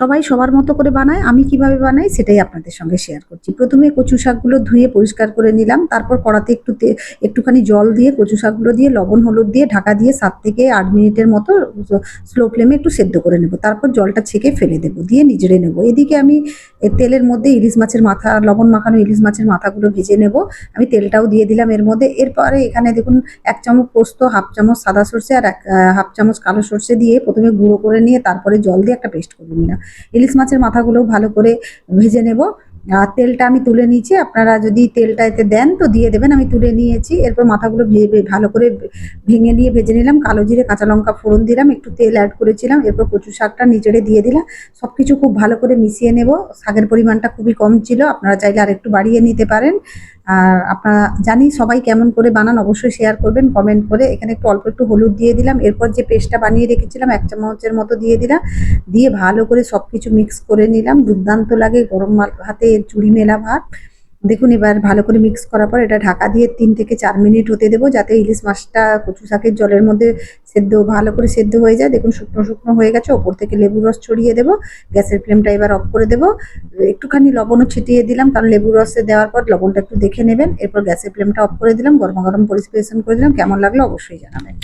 সবাই সবার মতো করে বানায়, আমি কীভাবে বানাই সেটাই আপনাদের সঙ্গে শেয়ার করছি। প্রথমে কচু শাকগুলো ধুয়ে পরিষ্কার করে নিলাম, তারপর কড়াতে একটু একটুখানি জল দিয়ে কচু শাকগুলো দিয়ে লবণ, হলুদ দিয়ে ঢাকা দিয়ে সাত থেকে আট মিনিটের মতো স্লো ফ্লেমে একটু সেদ্ধ করে নেব। তারপর জলটা ছেঁকে ফেলে দেবো, দিয়ে নিজড়ে নেব। এদিকে আমি তেলের মধ্যে ইলিশ মাছের মাথা, লবণ মাখানো ইলিশ মাছের মাথাগুলো ভেজে নেব। আমি তেলটাও দিয়ে দিলাম এর মধ্যে। এরপরে এখানে দেখুন, এক চামচ পোস্ত, হাফ চামচ সাদা সর্ষে আর এক হাফ চামচ কালো সর্ষে দিয়ে প্রথমে গুঁড়ো করে নিয়ে তারপরে জল দিয়ে একটা পেস্ট করে নিলাম। ইলিশ মাছের মাথাগুলোও ভালো করে ভেজে নেব। আর তেলটা আমি তুলে নিয়েছি। আপনারা যদি তেলটা এতে দেন তো দিয়ে দেবেন। আমি তুলে নিয়েছি। এরপর মাথাগুলো ভেজে ভালো করে ভেঙে নিয়ে ভেজে নিলাম। কালো জিরে, কাঁচা লঙ্কা ফোড়ন দিলাম। একটু তেল অ্যাড করেছিলাম। এরপর কচু শাকটা নিচড়ে দিয়ে দিলাম। সব কিছু খুব ভালো করে মিশিয়ে নেব। শাকের পরিমাণটা খুবই কম ছিল। আপনারা চাইলে আর একটু বাড়িয়ে নিতে পারেন। আর আপনারা জানি সবাই কেমন করে বানান, অবশ্যই শেয়ার করবেন কমেন্ট করে। এখানে একটু অল্প একটু হলুদ দিয়ে দিলাম। এরপর যে পেস্টটা বানিয়ে রেখেছিলাম, এক চামচের মতো দিয়ে দিলাম। দিয়ে ভালো করে সব কিছু মিক্স করে নিলাম। দুর্দান্ত লাগে গরম ভাতে, চুড়ি মেলা ভাত। দেখুন, এবার ভালো করে মিক্স করার পর এটা ঢাকা দিয়ে তিন থেকে চার মিনিট হতে দেবো যাতে ইলিশ মাছটা কচু শাকের জলের মধ্যে সেদ্ধ, ভালো করে সেদ্ধ হয়ে যায়। দেখুন, শুকনো শুকনো হয়ে গেছে। ওপর থেকে লেবু রস ছড়িয়ে দেবো। গ্যাসের ফ্লেমটা এবার অফ করে দেবো। একটুখানি লবণও ছিটিয়ে দিলাম, কারণ লেবু রসে দেওয়ার পর লবণটা একটু দেখে নেবেন। এরপর গ্যাসের ফ্লেমটা অফ করে দিলাম। গরম গরম পরিবেশন করে দিলাম। কেমন লাগল অবশ্যই জানাবেন।